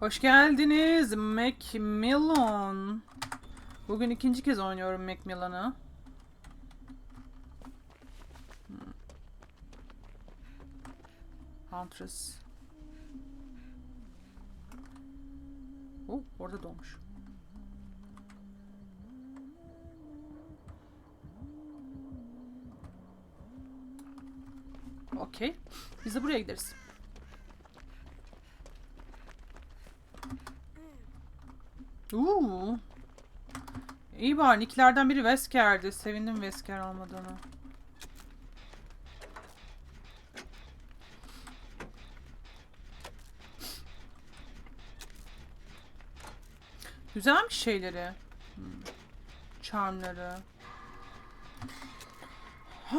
Hoş geldiniz Macmillan. Bugün ikinci kez oynuyorum Macmillan'ı. Hmm. Huntress. Oh, orada doğmuş. Okey. Biz de buraya gideriz. Uuu. İyi bari Nicklerden biri Vesker'di. Sevindim Vesker almadığını. Güzelmiş şeyleri. Hmm. Charmları. Ha,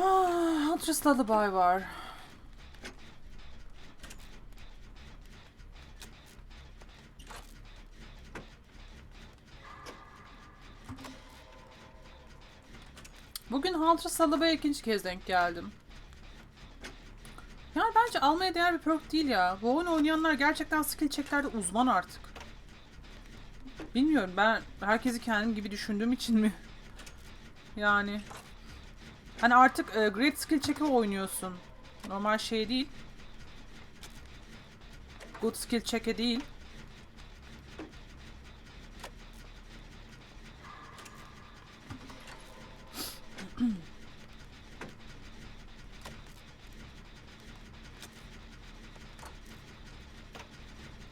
Huntress Lullaby var. Bugün Huntress Lullaby'ye ikinci kez denk geldim. Yani bence almaya değer bir perk değil ya. Bu oyunu oynayanlar gerçekten skill checklerde uzman artık. Bilmiyorum ben herkesi kendim gibi düşündüğüm için mi? Yani. Hani artık e, Great Skill Check'e oynuyorsun. Normal şey değil. Good Skill Check'e değil.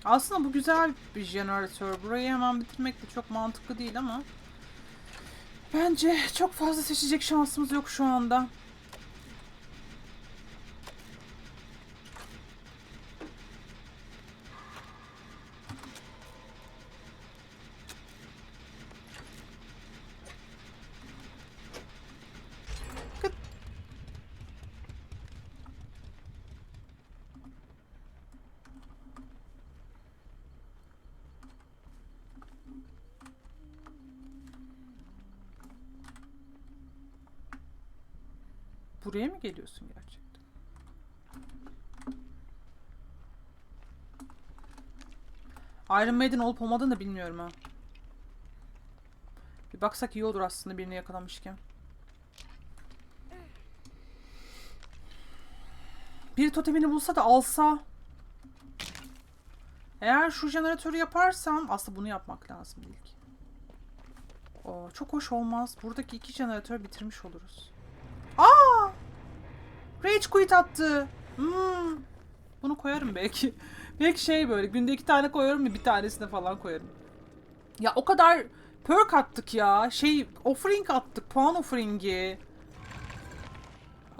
Aslında bu güzel bir jeneratör. Burayı hemen bitirmek de çok mantıklı değil ama bence çok fazla seçecek şansımız yok şu anda. Buraya mı geliyorsun gerçekten? Iron Maiden olup olmadığını da bilmiyorum ha. Bir baksak iyi olur aslında birini yakalamışken. Bir totemini bulsa da alsa. Eğer şu jeneratörü yaparsam aslında bunu yapmak lazım ilk. Oo, çok hoş olmaz. Buradaki iki jeneratör bitirmiş oluruz. Aa! Rage quit attı. Hmm. Bunu koyarım belki. belki şey böyle günde iki tane koyarım mı bir tanesine falan koyarım. Ya o kadar perk attık ya. Şey offering attık. Puan offering'i.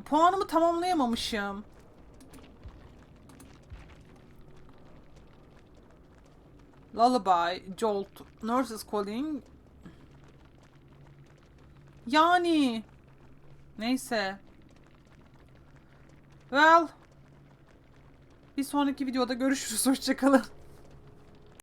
Puanımı tamamlayamamışım. Lullaby, Jolt, Nurses Calling. Yani. Neyse. Well. Bir sonraki videoda görüşürüz. Hoşçakalın.